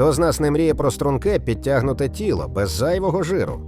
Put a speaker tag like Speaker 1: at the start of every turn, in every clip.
Speaker 1: Хто з нас не мріє про струнке підтягнуте тіло без зайвого жиру?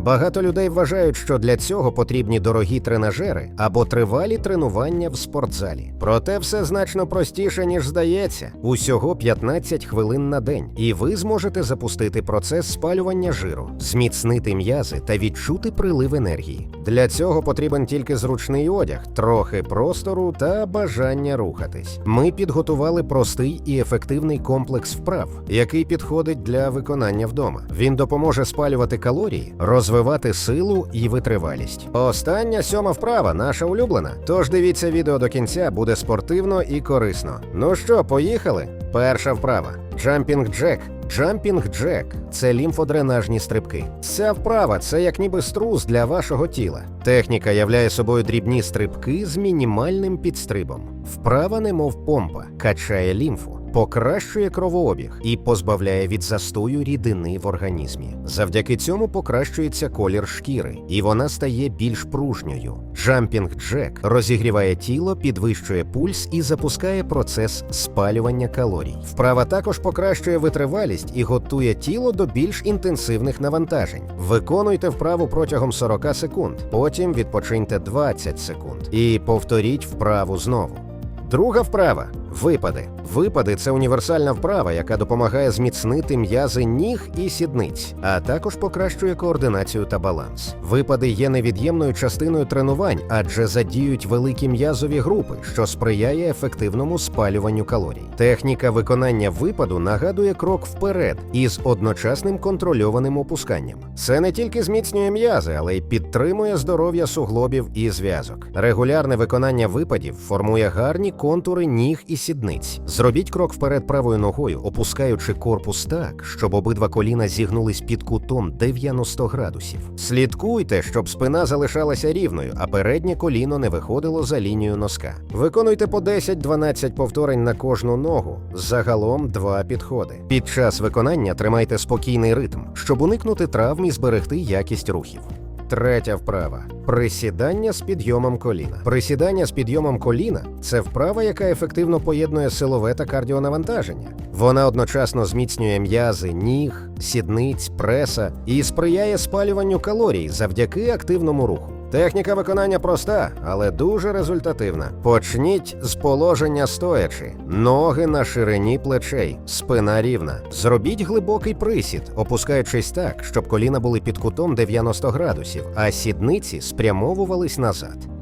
Speaker 1: Багато людей вважають, що для цього потрібні дорогі тренажери або тривалі тренування в спортзалі. Проте все значно простіше, ніж здається. Усього 15 хвилин на день, і ви зможете запустити процес спалювання жиру, зміцнити м'язи та відчути прилив енергії. Для цього потрібен тільки зручний одяг, трохи простору та бажання рухатись. Ми підготували простий і ефективний комплекс вправ, який підходить для виконання вдома. Він допоможе спалювати калорії, розвивати силу і витривалість. Остання сьома вправа, наша улюблена. Тож дивіться відео до кінця, буде спортивно і корисно. Ну що, поїхали? Перша вправа. Джампінг джек. Джампінг джек це лімфодренажні стрибки. Ця вправа це як ніби струс для вашого тіла. Техніка являє собою дрібні стрибки з мінімальним підстрибом. Вправа, немов помпа, качає лімфу. Покращує кровообіг і позбавляє від застою рідини в організмі. Завдяки цьому покращується колір шкіри, і вона стає більш пружньою. Джампінг джек розігріває тіло, підвищує пульс і запускає процес спалювання калорій. Вправа також покращує витривалість і готує тіло до більш інтенсивних навантажень. Виконуйте вправу протягом 40 секунд, потім відпочиньте 20 секунд і повторіть вправу знову. Друга вправа випади. Випади це універсальна вправа, яка допомагає зміцнити м'язи ніг і сідниць, а також покращує координацію та баланс. Випади є невід'ємною частиною тренувань, адже задіють великі м'язові групи, що сприяє ефективному спалюванню калорій. Техніка виконання випаду нагадує крок вперед із одночасним контрольованим опусканням. Це не тільки зміцнює м'язи, але й підтримує здоров'я суглобів і зв'язок. Регулярне виконання випадів формує гарні контури ніг і сідниць. Зробіть крок вперед правою ногою, опускаючи корпус так, щоб обидва коліна зігнулись під кутом 90 градусів. Слідкуйте, щоб спина залишалася рівною, а переднє коліно не виходило за лінію носка. Виконуйте по 10-12 повторень на кожну ногу, загалом два підходи. Під час виконання тримайте спокійний ритм, щоб уникнути травм і зберегти якість рухів. Третя вправа присідання з підйомом коліна. Присідання з підйомом коліна це вправа, яка ефективно поєднує силове та кардіонавантаження. Вона одночасно зміцнює м'язи, ніг, сідниць, преса і сприяє спалюванню калорій завдяки активному руху. Техніка виконання проста, але дуже результативна. Почніть з положення стоячи, ноги на ширині плечей, спина рівна. Зробіть глибокий присід, опускаючись так, щоб коліна були під кутом 90 градусів, а сідниці спрямовувались назад.